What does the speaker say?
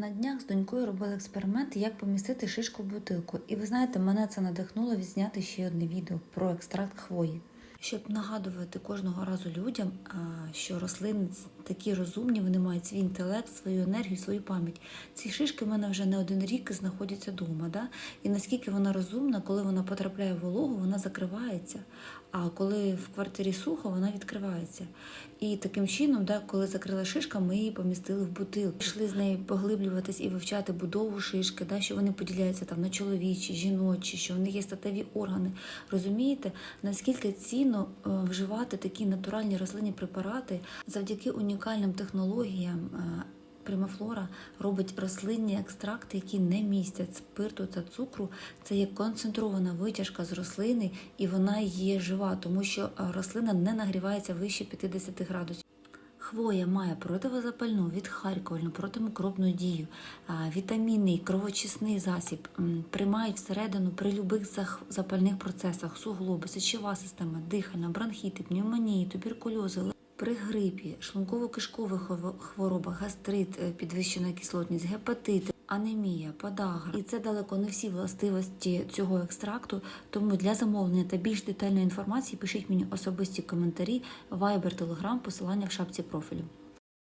На днях з донькою робили експеримент, як помістити шишку в бутилку. І ви знаєте, мене це надихнуло відзняти ще одне відео про екстракт хвої. Щоб нагадувати кожного разу людям, що рослини такі розумні, вони мають свій інтелект, свою енергію, свою пам'ять. Ці шишки в мене вже не один рік знаходяться вдома. Да? І наскільки вона розумна, коли вона потрапляє в вологу, вона закривається. А коли в квартирі сухо, вона відкривається. І таким чином, да, коли закрила шишка, ми її помістили в бутилку. Пішли з нею поглиблюватись і вивчати будову шишки, да, що вони поділяються там на чоловічі, жіночі, що в них є статеві органи. Розумієте, наскільки цінно е, вживати такі натуральні рослинні препарати завдяки унікальним технологіям. е, Примафлора робить рослинні екстракти, які не містять спирту та цукру. Це є концентрована витяжка з рослини, і вона є жива, тому що е, рослина не нагрівається вище 50 градусів. Хвоя має противозапальну, відхаркувальну, протимикробну дію, вітамінний, кровочисний засіб, приймають всередину при любих запальних процесах суглоби, сечова система, дихальна, бронхіти, пневмонії, туберкульози, при грипі, шлунково-кишкових хворобах, гастрит, е, підвищена кислотність, гепатит, анемія, подагра. І це далеко не всі властивості цього екстракту. Тому для замовлення та більш детальної інформації пишіть мені особисті коментарі, вайбер, телеграм, посилання в шапці профілю.